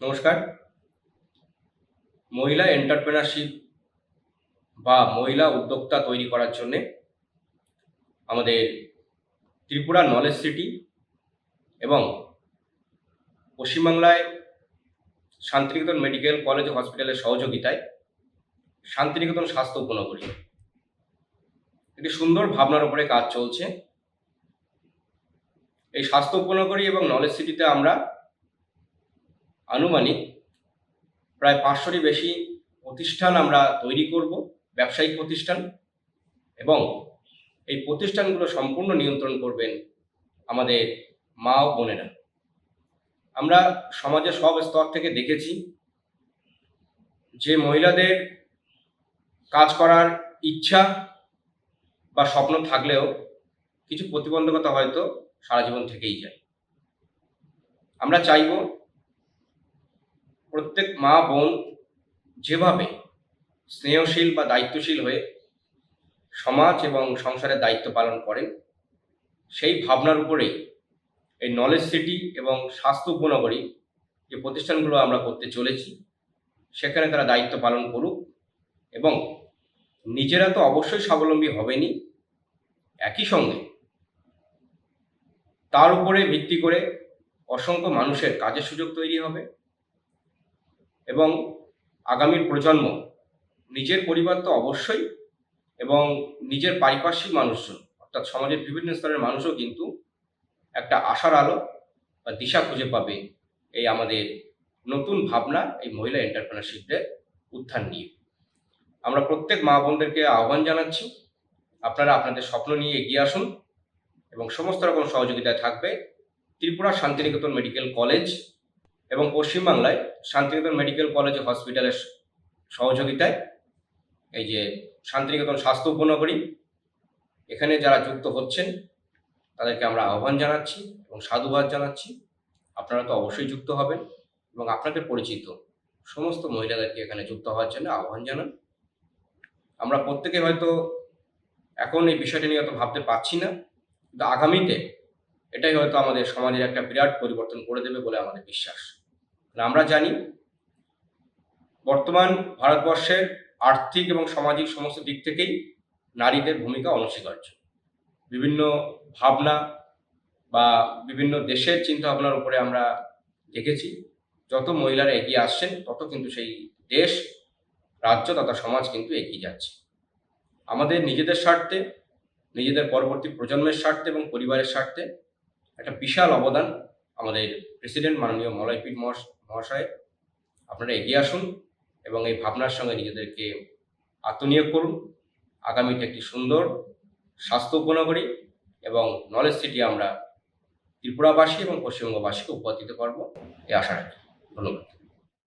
নমস্কার। মহিলা এন্টারপ্রেনারশিপ বা মহিলা উদ্যোক্তা তৈরি করার জন্যে আমাদের ত্রিপুরা নলেজ সিটি এবং পশ্চিমবাংলায় শান্তিনিকেতন মেডিকেল কলেজ ও হসপিটালের সহযোগিতায় শান্তিনিকেতন স্বাস্থ্য উপনগরী। একটি সুন্দর ভাবনার উপরে কাজ চলছে। এই স্বাস্থ্য উপনগরী এবং নলেজ সিটিতে আমরা আনুমানিক প্রায় পাঁচশোরই বেশি প্রতিষ্ঠান আমরা তৈরি করব, ব্যবসায়িক প্রতিষ্ঠান। এবং এই প্রতিষ্ঠানগুলো সম্পূর্ণ নিয়ন্ত্রণ করবেন আমাদের মা ও বোনেরা। আমরা সমাজের সব স্তর থেকে দেখেছি যে মহিলাদের কাজ করার ইচ্ছা বা স্বপ্ন থাকলেও কিছু প্রতিবন্ধকতা হয়তো সারা জীবন থেকেই যায়। আমরা চাইব প্রত্যেক মা বোন যেভাবে স্নেহশীল বা দায়িত্বশীল হয়ে সমাজ এবং সংসারের দায়িত্ব পালন করেন, সেই ভাবনার উপরেই এই নলেজ সিটি এবং স্বাস্থ্য উপনগরী যে প্রতিষ্ঠানগুলো আমরা করতে চলেছি, সেখানে তারা দায়িত্ব পালন করুক এবং নিজেরা তো অবশ্যই স্বাবলম্বী হবেনি, একই সঙ্গে তার উপরে ভিত্তি করে অসংখ্য মানুষের কাজের সুযোগ তৈরি হবে। এবং আগামীর প্রজন্ম নিজের পরিবার তো অবশ্যই এবং নিজের পারিপার্শ্বিক মানুষজন, অর্থাৎ সমাজের বিভিন্ন স্তরের মানুষও কিন্তু একটা আশার আলো বা দিশা খুঁজে পাবে এই আমাদের নতুন ভাবনা এই মহিলা এন্টারপ্রেনারশিপদের উত্থান নিয়ে। আমরা প্রত্যেক মা বোনদেরকে আহ্বান জানাচ্ছি, আপনারা আপনাদের স্বপ্ন নিয়ে এগিয়ে আসুন এবং সমস্ত রকম সহযোগিতায় থাকবে। ত্রিপুরা শান্তিনিকেতন মেডিকেল কলেজ এবং পশ্চিমবাংলায় শান্তিনিকেতন মেডিকেল কলেজ হসপিটালের সহযোগিতায় এই যে শান্তিনিকেতন স্বাস্থ্য উপনগরী, এখানে যারা যুক্ত হচ্ছেন, তাদেরকে আমরা আহ্বান জানাচ্ছি এবং সাধুবাদ জানাচ্ছি। আপনারা তো অবশ্যই যুক্ত হবেন এবং আপনাদের পরিচিত সমস্ত মহিলাদেরকে এখানে যুক্ত হওয়ার জন্য আহ্বান জানান। আমরা প্রত্যেকে হয়তো এখন এই বিষয়টা নিয়ে অত ভাবতে পারছি না, কিন্তু আগামীতে এটাই হয়তো আমাদের সমাজের একটা বিরাট পরিবর্তন করে দেবে বলে আমাদের বিশ্বাস। আমরা জানি বর্তমান ভারতবর্ষের আর্থিক এবং সামাজিক সমস্ত দিক থেকেই নারীদের ভূমিকা অনস্বীকার্য। বিভিন্ন ভাবনা বা বিভিন্ন দেশের চিন্তা ভাবনার উপরে আমরা দেখেছি, যত মহিলারা এগিয়ে আসছেন, তত কিন্তু সেই দেশ, রাজ্য তথা সমাজ কিন্তু এগিয়ে যাচ্ছে। আমাদের নিজেদের স্বার্থে, নিজেদের পরবর্তী প্রজন্মের স্বার্থে এবং পরিবারের স্বার্থে একটা বিশাল অবদান আমাদের প্রেসিডেন্ট মাননীয় মলয়পীঠ মহাশয় আপনারা এগিয়ে আসুন এবং এই ভাবনার সঙ্গে নিজেদেরকে আত্মনিয়োগ করুন। আগামীতে একটি সুন্দর স্বাস্থ্য উপনগরী এবং নলেজ সিটি আমরা ত্রিপুরাবাসী এবং পশ্চিমবঙ্গবাসীকে উপহার পারব, এই আশা রাখি। ধন্যবাদ।